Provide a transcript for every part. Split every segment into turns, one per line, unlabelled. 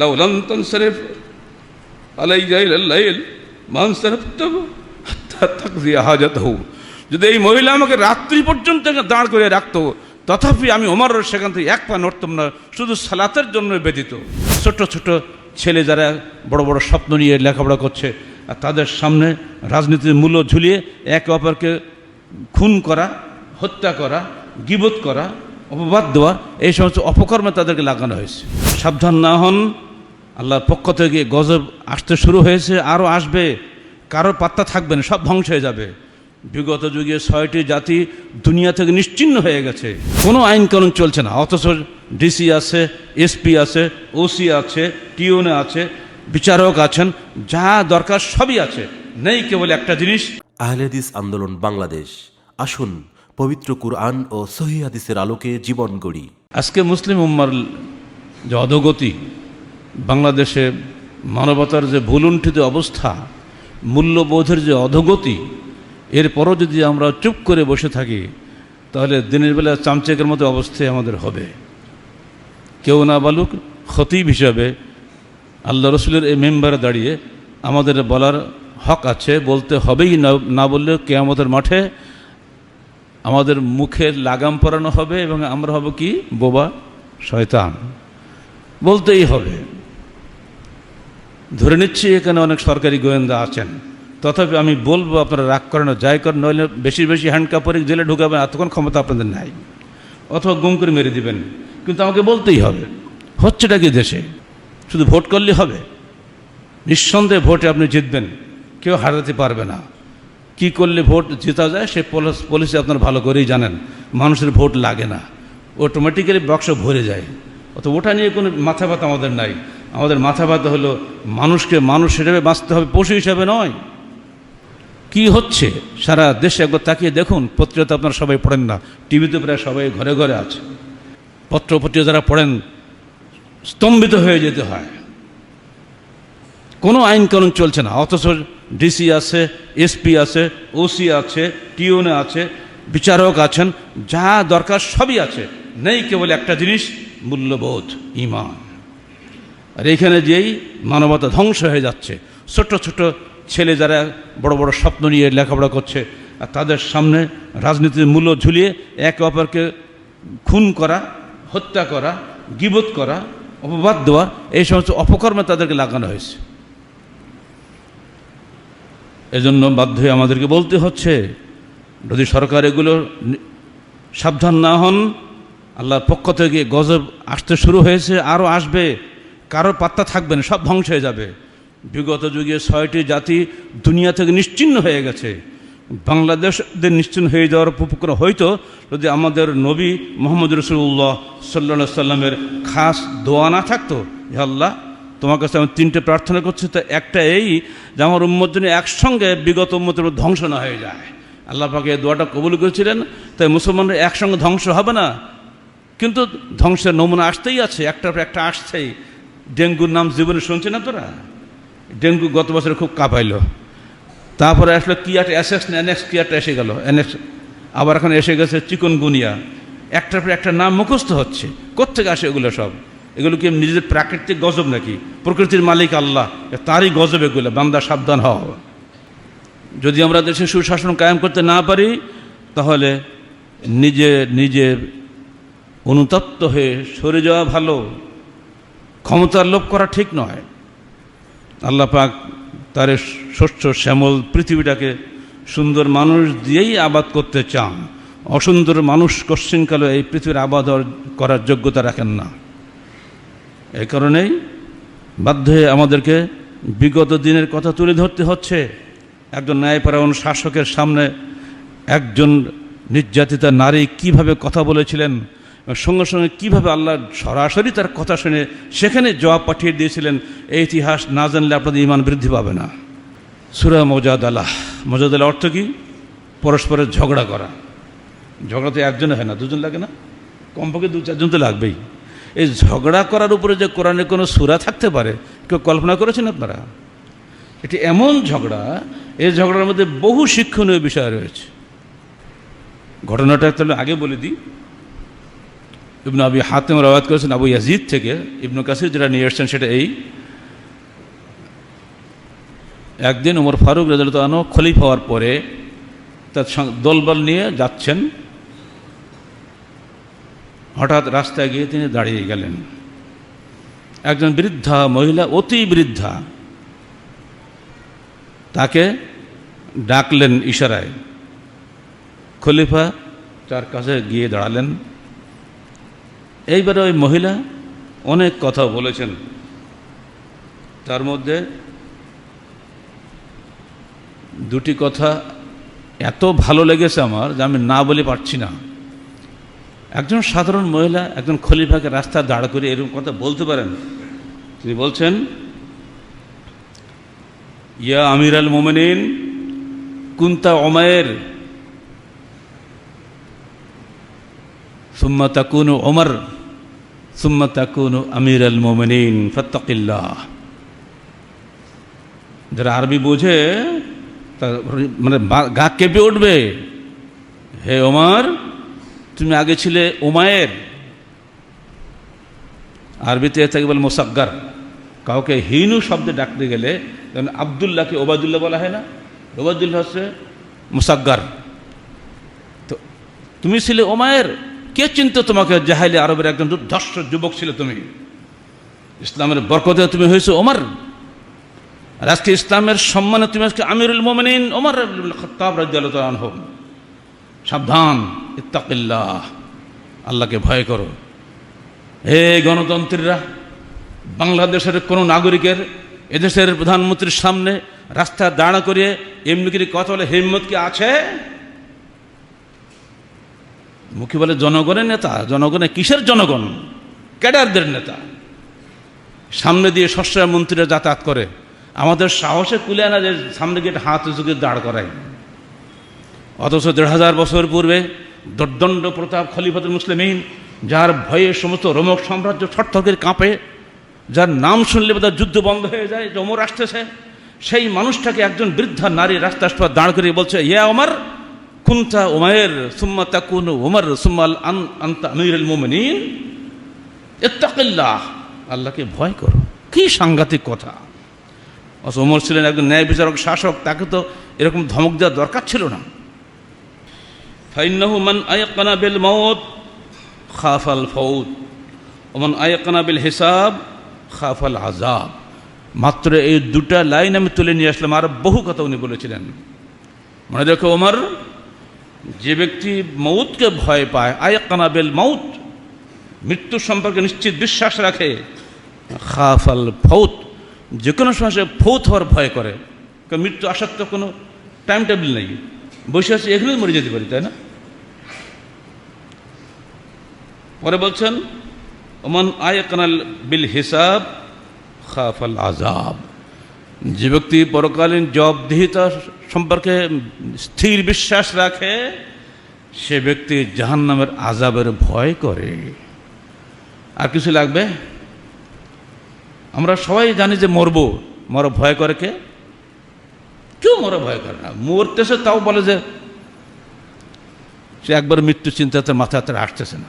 লাউ লাম তানসারিফ আলাইয়া ইলাল লাইল মান সারাফতাহু হাত্তা তাকজিয়া হাজাতাহু যদি এই মহিলা আমাকে রাত্রি পর্যন্ত দাঁড় করে রাখতো, তথাপি আমি ওমর সেখান থেকে এক পা নড়তাম না, শুধু সালাতের জন্য ব্যতীত। ছোট ছোট ছেলে যারা বড় বড় স্বপ্ন নিয়ে লেখাপড়া করছে, আর তাদের সামনে রাজনীতির মূল্য ঝুলিয়ে একে অপরকে খুন করা, হত্যা করা, গিবত করা, অপবাদ দেওয়া, এই সমস্ত অপকর্মে তাদেরকে লাগানো হয়েছে। সাবধান না হন আল্লাহর পক্ষ থেকে গজব আসতে শুরু হয়েছে আরও আসবে কারোর পাত্তা থাকবে না সব ধ্বংস হয়ে যাবে। বিগত যুগে ছয়টি জাতি দুনিয়া থেকে নিশ্চিন্ন হয়ে গেছে। কোনো আইন কানুন চলছে না অথচ ডিসি আছে এসপি আছে ওসি আছে টিওনে আছে বিচারক আছেন যা দরকার সবই আছে নেই কেবল একটা জিনিস।
আহলেদিস আন্দোলন বাংলাদেশ আসুন পবিত্র কুরআন ও সহি হাদিসের আলোকে জীবন গড়ি।
আজকে মুসলিম উম্মার যে অধোগতি বাংলাদেশে মানবতার যে ভুলুণ্ঠিত অবস্থা, মূল্যবোধের যে অধোগতি এরপরও যদি আমরা চুপ করে বসে থাকি, তাহলে দিনের বেলা চামচেকের মতো অবস্থায় আমাদের হবে। কেউ না বলুক, খতিব হিসাবে আল্লাহ রসুলের এই মেম্বারে দাঁড়িয়ে আমাদের বলার হক আছে, বলতে হবেই না না বললে কেয়ামতের মাঠে আমাদের মুখে লাগাম পরানো হবে এবং আমরা হব কি? বোবা শয়তান। বলতেই হবে। ধরে নিচ্ছি, এখানে অনেক সরকারি গোয়েন্দা আছেন। তথাপি আমি বলব, আপনারা রাগ করেন যাই করেন, নইলে বেশি বেশি হ্যান্ড কাপড়ে জেলে ঢুকাবেন, এতক্ষণ ক্ষমতা আপনাদের নাই। অথবা গুম করে মেরে দিবেন। কিন্তু আমাকে বলতেই হবে, হচ্ছেটা কি দেশে? শুধু ভোট করলে হবে? নিঃসন্দেহে ভোটে আপনি জিতবেন, কেউ হারাতে পারবে না। কি করলে ভোট জেতা যায়, সে পলিসি আপনারা ভালো করেই জানেন, মানুষের ভোট লাগে না। অটোমেটিক্যালি বক্স ভরে যায়। অত ওটা নিয়ে কোনো মাথা ব্যথা আমাদের নাই। আমাদের মাথা ব্যথা হলো, মানুষকে মানুষ হিসেবে বাঁচতে হবে, পশু হিসাবে নয়। কি হচ্ছে? সারা দেশে একবার তাকিয়ে দেখুন, পত্রিকা আপনারা সবাই পড়েন না, টিভিতে প্রায় সবাই ঘরে ঘরে আছে। পত্র পত্রিকা যারা পড়েন, স্তম্ভিত হয়ে যেতে হয়। কোনো আইন কানুন চলছে না, অথচ ডিসি আছে এসপি আছে ওসি আছে টিওনে আছে, বিচারক আছেন, যা দরকার সবই আছে। নেই কেবল একটা জিনিস, মূল্যবোধ, ইমান। আর এখানে যেই মানবতা ধ্বংস হয়ে যাচ্ছে, ছোট ছোট ছেলে যারা বড় বড় স্বপ্ন নিয়ে লেখাপড়া করছে, আর তাদের সামনে রাজনীতির মূল্য ঝুলিয়ে একে অপরকে খুন করা, হত্যা করা, গিবত করা, অপবাদ দেওয়া, এই সমস্ত অপকর্মে তাদেরকে লাগানো হয়েছে। এজন্য বাধ্য হয়ে আমাদেরকে বলতে হচ্ছে, যদি সরকার এগুলো সাবধান না হন, আল্লাহর পক্ষ থেকে গজব আসতে শুরু হয়েছে আরও আসবে। কারোর পাত্তা থাকবে না, সব ধ্বংস হয়ে যাবে। বিগত যুগে ছয়টি জাতি দুনিয়া থেকে নিশ্চিন্ন হয়ে গেছে। বাংলাদেশদের নিশ্চিন্ন হয়ে যাওয়ার উপক্রম হয়তো যদি আমাদের নবী মোহাম্মদ রসুল্লাহ সাল্লা সাল্লামের খাস দোয়া না থাকতো আল্লাহ, তোমার কাছে আমি তিনটে প্রার্থনা করছি, তো একটা এই যে আমার উম্মত যেন একসঙ্গে বিগত উম্মতের ধ্বংস না হয়ে যায়। আল্লাহ পাকে দোয়াটা কবুল করেছিলেন, তাই মুসলমানরা একসঙ্গে ধ্বংস হবে না। কিন্তু ধ্বংসের নমুনা আসতেই আছে, একটার পর একটা আসছেই। ডেঙ্গুর নাম জীবনে শুনছে না তোরা? ডেঙ্গু গত বছরে খুব কাঁপাইলো। তারপরে আসলো কি একটা অ্যাসেক্স কি একটা এসে গেল। অ্যানেক্স আবার এখন এসে গেছে চিকনগুনিয়া। একটার পর একটা নাম মুখস্থ হচ্ছে। কোথেকে আসে এগুলো সব? এগুলো কি নিজেদের প্রাকৃতিক গজব নাকি? প্রকৃতির মালিক আল্লাহ তারই গজব এগুলো। বান্দা সাবধান হওয়া যদি আমরা দেশে সুশাসন কায়েম করতে না পারি, তাহলে নিজে নিজে অনুতপ্ত হয়ে সরে যাওয়া ভালো। ক্ষমতার লোভ করা ঠিক নয়। আল্লাহ পাক তার শস্য শ্যামল পৃথিবীটাকে সুন্দর মানুষ দিয়েই আবাদ করতে চান। অসুন্দর মানুষ কশ্চিনকালে এই পৃথিবীর আবাদ করার যোগ্যতা রাখেন না। এই কারণেই বাধ্য হয়ে আমাদেরকে বিগত দিনের কথা তুলে ধরতে হচ্ছে। একজন ন্যায়পরায়ণ শাসকের সামনে একজন নির্যাতিতা নারী কীভাবে কথা বলেছিলেন সঙ্গে সঙ্গে কীভাবে আল্লাহ সরাসরি তার কথা শুনে সেখানে জবাব পাঠিয়ে দিয়েছিলেন, এই ইতিহাস না জানলে আপনাদের ইমান বৃদ্ধি পাবে না। সুরা মজাদ আল্লাহ মজাদ আল্লাহ অর্থ কি? পরস্পরের ঝগড়া করা। ঝগড়া তো একজনে হয় না, দুজন লাগে না? কমপক্ষে দু, চারজন তো লাগবেই। এই ঝগড়া করার উপরে যে কোরআনে কোনো সুরা থাকতে পারে, কেউ কল্পনা করেছেন আপনারা? এটি এমন ঝগড়া এই ঝগড়ার মধ্যে বহু শিক্ষণীয় বিষয় রয়েছে। ঘটনাটা তাহলে আগে বলে দিই। ইবনু আবি হাতেম রাওয়াত করেছেন আবু ইয়াজিদ থেকে। ইবনু কাসির যেটা নিয়ে এসছেন সেটা এই। একদিন ওমর ফারুক রাজু খলিফ হওয়ার পরে তার দলবল নিয়ে যাচ্ছেন। হঠাৎ রাস্তায় গিয়ে তিনি দাঁড়িয়ে গেলেন। একজন বৃদ্ধা মহিলা, অতি বৃদ্ধা, তাকে ডাকলেন ইশারায়। খলিফা তার কাছে গিয়ে দাঁড়ালেন। এইবারে ওই মহিলা অনেক কথা বলেছেন। তার মধ্যে দুটি কথা এত ভালো লেগেছে আমার যে আমি না বলে পারছি না। একজন সাধারণ মহিলা একজন খলিফাকে রাস্তা দাঁড় করে এরকম কথা বলতে পারেন? তিনি বলছেন, ইয়া আমির আল মোমেনিন, কুন্তা ওমায়ের সুম্মা তাকুনু ওমর সুম্মা তাকুনু আমির আল মোমেনিন ফত্তাকিল্লাহ যারা আরবি বোঝে, তার মানে গা কেঁপে উঠবে। হে ওমর, তুমি আগে ছিলে ওমায়ের। আরবিতে থাকে বলে মোসাগ্গার। কাউকে হিনু শব্দে ডাকতে গেলে, যেমন আবদুল্লাহকে ওবায়দুল্লাহ বলা হয় না? ওবায়দুল্লাহ হচ্ছে মুসাগ্গার। তো তুমি ছিলে ওমায়ের। কে চিনত তোমাকে? জাহাইলে আরবের একজন দুর্ধর্ষ যুবক ছিল তুমি। ইসলামের বরকতে তুমি হয়েছো ওমর। আর আজকে ইসলামের সম্মানে তুমি আজকে আমিরুল মোমিনিন ওমর খত্তাব রাদিয়াল্লাহু আনহু। সাবধান, ইত্তাকিল্লাহ, আল্লাহকে ভয় করো। হে গণতন্ত্রীরা, বাংলাদেশের কোনো নাগরিকের এদেশের প্রধানমন্ত্রীর সামনে রাস্তা দাঁড়া করিয়ে এমনি কথা বলে হিম্মত কি আছে? মুখে বলে জনগণের নেতা জনগণের কিসের জনগণ? ক্যাডারদের নেতা। সামনে দিয়ে সস্তা মন্ত্রীরা যাতায়াত করে। আমাদের সাহসে কুলে আনা যে সামনে গিয়ে হাত উঁচুকে দাঁড় করায়। অথচ দেড় হাজার বছর পূর্বে দর্দণ্ড প্রতাপ খলিফাতুল মুসলিমিন, যার ভয়ে সমস্ত রোমক সাম্রাজ্য ছটথকের কাঁপে, যার নাম শুনলে বোধহয় যুদ্ধ বন্ধ হয়ে যায় যে ওমর আসতেছে, সেই মানুষটাকে একজন বৃদ্ধা নারী রাস্তা রাস্তা দাঁড় করিয়ে বলছে, ইয়া ওমর কুন্তা ওমায়ের সুম্মা তাকুন ওমর সুম্মাল আন, আন্তা আমিরুল মুমিনিন। ইত্তাকিল্লাহ। আল্লাহকে ভয় করো। কি সাংঘাতিক কথা। ওমর ছিলেন একজন ন্যায় বিচারক শাসক, তাকে তো এরকম ধমক দেওয়ার দরকার ছিল না। ফাইন্নাহু মান আয়াকানা বিল মউত, খাফাল ফৌত ওমান আয়াকানা বিল হিসাব, খাফাল আজাব মাত্র এই দুটা লাইন আমি তুলে নিয়ে আসলাম, আর বহু কথা উনি বলেছিলেন। মনে দেখো ওমর যে ব্যক্তি মৌতকে ভয় পায় আয়াকানা বেল মৌত মৃত্যু সম্পর্কে নিশ্চিত বিশ্বাস রাখে, খাফাল ফৌত যে কোনো সময় সে ফৌত হওয়ার ভয় করে, কারণ মৃত্যু আসার তো কোনো টাইম টেবিল নেই। বসে আছে, এখানেই মরে যেতে পারি, তাই না? পরে বলছেন, ওমান আয়কানাল বিল হিসাব, খাফাল আজাব যে ব্যক্তি পরকালীন জবাবদিহিতা সম্পর্কে স্থির বিশ্বাস রাখে, সে ব্যক্তি জাহান্নামের আজাবের ভয় করে। আর কিছু লাগবে? আমরা সবাই জানি যে মরব। মর ভয় করে কে? কেউ মরে ভয় করে না। মরতেছে তাও বলে যে, সে একবার মৃত্যু চিন্তাতে মাথাতে আসতেছে না।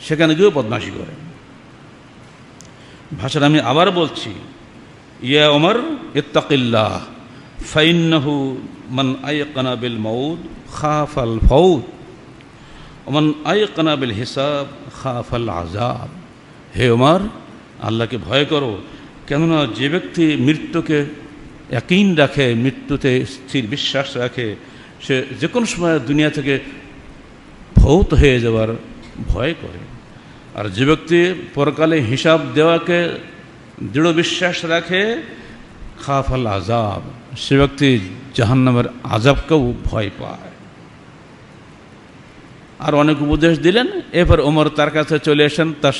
সেখানে গিয়েও বদমাশি করে। ভাষাটা আমি আবার বলছি ইয়া ওমর ইত্তাকিল্লাহ, ফাইন্নাহু মান আইকানা বিল মৌদ খাফাল ফৌদ ওমান আইকানা বিল হিসাব, খাফাল আজাব হে ওমর আল্লাহকে ভয় করো, কেননা যে ব্যক্তি মৃত্যুকে একইন রাখে, মৃত্যুতে স্থির বিশ্বাস রাখে, সে যে কোনো সময় দুনিয়া থেকে ভৌত হয়ে যাওয়ার ভয় করে। আর যে ব্যক্তি পরকালে হিসাব দেওয়াকে দৃঢ় বিশ্বাস রাখে, খাফাল আজাব সে ব্যক্তি জাহান্নামের আজাবকেও ভয় পায়। আর অনেক উপদেশ দিলেন। এরপর ওমর তার কাছে চলে আসেন তার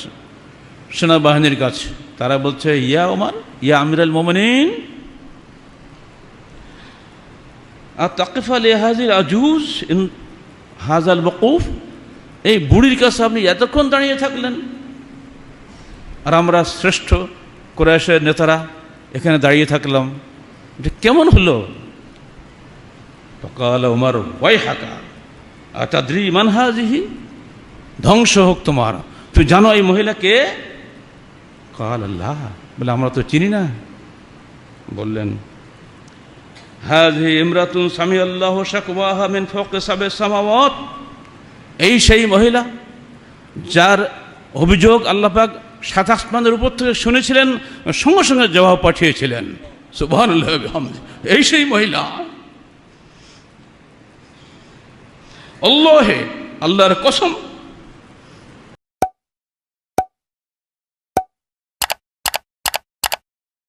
সেনাবাহিনীর কাছে। তারা বলছে, ইয়া ওমর, ইয়া আমিরাল মোমিনিন আর তাকিফ আল হাজির আজুজ ইন হাজাল বকুফ এই বুড়ির কাছে আপনি এতক্ষণ দাঁড়িয়ে থাকলেন। আর আমরা শ্রেষ্ঠ কোরআশের নেতারা এখানে দাঁড়িয়ে থাকলাম। এটা কেমন হলো? সকাল ওমর ওয়াই হাকা আতাদ্রি মানহাজিহি ধ্বংস হোক তোমার। তুমি তুমি জানো এই মহিলাকে কাল আল্লাহ। বলে, আমরা তো চিনি না। বললেন হাজি ইমরাতুন সামি আল্লাহ শাকুয়াহা ফোকে সাবে সামাওয়াত। এই সেই মহিলা যার অভিযোগ আল্লাহ পাক সাত আসমানের উপর থেকে শুনেছিলেন, সঙ্গে সঙ্গে জবাব পাঠিয়েছিলেন বিহামদি। এই সেই মহিলা অল্লাহে আল্লাহর কসম